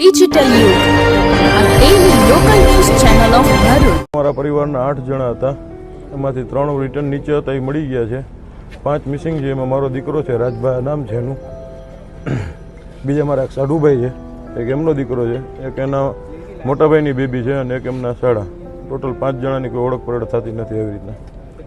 Digital અમારા પરિવારના આઠ જણા હતા. એમાંથી ત્રણ રિટર્ન નીચે હતા, એ મળી ગયા છે. પાંચ મિસિંગ છે, એમાં મારો દીકરો છે રાજભાઈ નામ છે એનું. બીજા મારા એક સાઢુભાઈ છે, એક એમનો દીકરો છે, એક એના મોટાભાઈની બેબી છે અને એક એમના શાળા ટોટલ પાંચ જણાની કોઈ ઓળખ પરેડ થતી નથી એવી રીતના.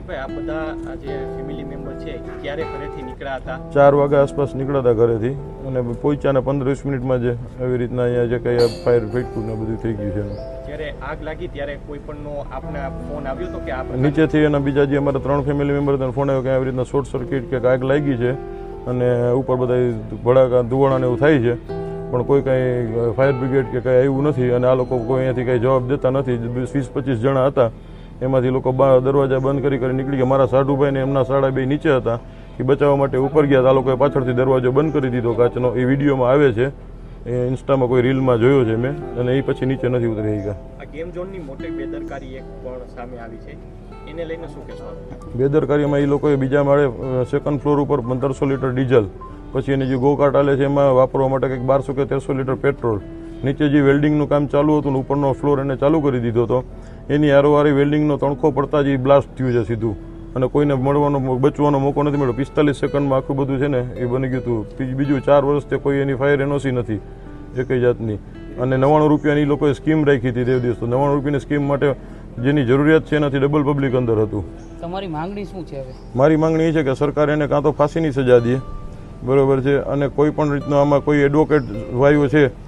પ્રદીપભાઈ આ બધા જે ફેમિલી મેમ્બર છે ક્યારે ઘરેથી નીકળ્યા હતા? ચાર વાગ્યા આસપાસ નીકળ્યા હતા ઘરેથી. અને પહોંચ્યા ને પંદર વીસ મિનિટમાં જે એવી રીતના અહીંયા જે કંઈ ફાયર ફેટકું ને બધું થઈ ગયું છે જ્યારે આગ લાગી ત્યારે કોઈ પણનો આપને ફોન આવ્યો હતો કે આ નીચેથી એના બીજા જે અમારા ત્રણ ફેમિલી મેમ્બર હતા ફોન આવ્યો કે આવી રીતના શોર્ટ સર્કિટ કે આગ લાગી છે અને ઉપર બધા ભડાકા ધુવાણા ને એવું થાય છે. પણ કોઈ કાંઈ ફાયર બ્રિગેડ કે કાંઈ આવ્યું નથી અને આ લોકો કોઈ અહીંયાથી કાંઈ જવાબ દેતા નથી. વીસ પચીસ જણા હતા. એમાંથી લોકો દરવાજા બંધ કરી કરી નીકળી ગયા. મારા સાઢુભાઈ ને એમના સાડા બે નીચે હતા. એ બચાવવા માટે ઉપર ગયા તો આ લોકોએ પાછળથી દરવાજો બંધ કરી દીધો કાચનો. એ વિડીયોમાં આવે છે. એ ઇન્સ્ટામાં કોઈ રીલમાં જોયો છે મેં. અને એ પછી નીચે નથી ઉતરી ગયા. આ ગેમ ઝોનની મોટી બેદરકારી એક પણ સામે આવી છે. એને લઈને શું કહેશો બેદરકારીમાં એ લોકોએ બીજા માળે સેકન્ડ ફ્લોર ઉપર પંદરસો લીટર ડીઝલ પછી એની જે ગોકાર્ટ આલે છે એમાં વાપરવા માટે કંઈક બારસો કે તેરસો લીટર પેટ્રોલ. નીચે જે વેલ્ડિંગનું કામ ચાલુ હતું ને ઉપરનો ફ્લોર એને ચાલુ કરી દીધો હતો. એની આરોવારી વેલ્ડિંગનો તણખો પડતા જ એ બ્લાસ્ટ થયું છે સીધું. અને કોઈને મળવાનો બચવાનો મોકો નથી મળ્યો. પિસ્તાલીસ સેકન્ડમાં આખું બધું છે ને એ બની ગયું હતું. બીજું- ચાર વર્ષથી કોઈ એની ફાયર એનઓસી નથી એકઈ જાતની. અને નવ્વાણું રૂપિયાની એ લોકોએ સ્કીમ રાખી હતી તે દિવસ તો નવ્વાણું રૂપિયાની સ્કીમ માટે જેની જરૂરિયાત છે એનાથી ડબલ પબ્લિક અંદર હતું. તમારી માંગણી શું છે હવે? મારી માંગણી એ છે કે સરકાર એને કાં તો ફાંસીની સજા દે. બરોબર છે. અને કોઈ પણ રીતનો આમાં કોઈ એડવોકેટ ભાઈઓ છે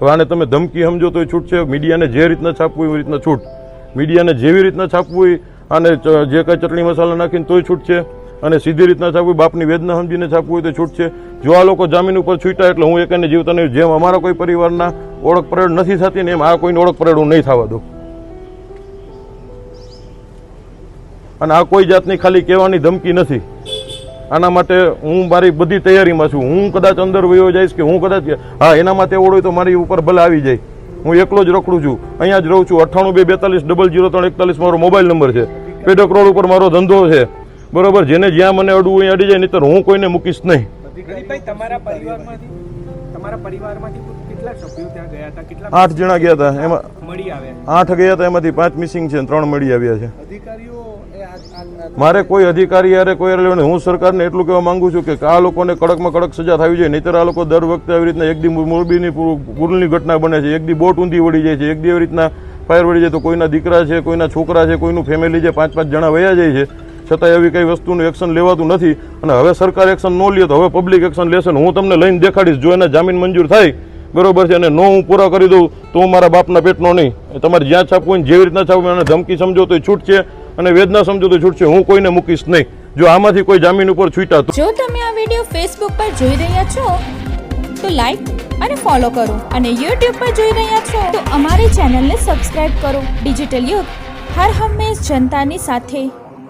હવે આને તમે ધમકી સમજો તો છૂટ છે. મીડિયાને જે રીતના છાપવું એવી રીતના છૂટ. મીડિયાને જેવી રીતના છાપવું હોય અને જે કાંઈ ચટણી મસાલા નાખીને તોય છૂટ છે. અને સીધી રીતના છાપવું બાપની વેદના સમજીને છાપવું હોય તો છૂટ છે. જો આ લોકો જામીન ઉપર છૂટ્યા એટલે હું એકને જીવતા નહીં જેમ અમારા કોઈ પરિવારના ઓળખ પરેડ નથી થતી ને એમ આ કોઈને ઓળખ પરેડ હું નહીં થવા દઉં. અને આ કોઈ જાતની ખાલી કહેવાની ધમકી નથી. આના માટે હું મારી બધી તૈયારીમાં છું. હું કદાચ અંદર વયો જઈશ કે હું કદાચ હા એના માટે ઓળો તો મારી ઉપર ભલે આવી જાય. હું એકલો જ રખડું છું. અહીંયા જ રહું છું. અઠ્ઠાણું બે બેતાલીસ ડબલ જીરો ત્રણ એકતાલીસ મારો મોબાઈલ નંબર છે. પેડક રોડ ઉપર મારો ધંધો છે. બરોબર? જેને જ્યાં મને અડવું અહીંયા અડી જાય નહીતર હું કોઈને મૂકીશ નહીં. તમારા પરિવારમાંથી આઠ જણા ગયા હતા. એમાં આઠ ગયા હતા એમાંથી પાંચ મિસિંગ છે ત્રણ મળી આવ્યા છે. અધિકારીઓ મારે કોઈ અધિકારી યારે કોઈ લેવાનું. હું સરકારને એટલું કહેવા માંગુ છું કે આ લોકોને કડકમાં કડક સજા થવી જોઈએ. નહીતર આ લોકો દર વખતે આવી રીતના એક દી મોરબીની પૂરની ઘટના બને છે. એક દી બોટ ઊંધી વળી જાય છે. એક દી આવી રીતના ફાયર વળી જાય તો કોઈના દીકરા છે, કોઈના છોકરા છે, કોઈનું ફેમિલી છે પાંચ પાંચ જણા વયા જાય છે. છતાં એવી કંઈ વસ્તુનું એક્શન લેવાતું નથી. અને હવે સરકાર એક્શન ન લે તો હવે પબ્લિક એક્શન લેશે હું તમને લઈને દેખાડીશ. જો એના જામીન મંજૂર થાય, બરોબર છે, અને નો હું પૂરા કરી દઉં, તો હું મારા બાપના પેટનો નહીં. તમારે જ્યાં છાપવું જેવી રીતના છાપવું એને ધમકી સમજો તો છૂટ છે અને વેદના સમજો તો છૂટ છે હું કોઈને મૂકીશ નહીં. જો આમાંથી કોઈ જામીન ઉપર છૂટા તો જો તમે આ વીડિયો ફેસબુક પર જોઈ રહ્યા છો, તો લાઈક અને ફોલો કરો. અને યુટ્યુબ પર જોઈ રહ્યા છો, તો અમારી ચેનલને સબસ્ક્રાઇબ કરો. ડિજિટલ યુગ હર હંમેશ જનતાની સાથે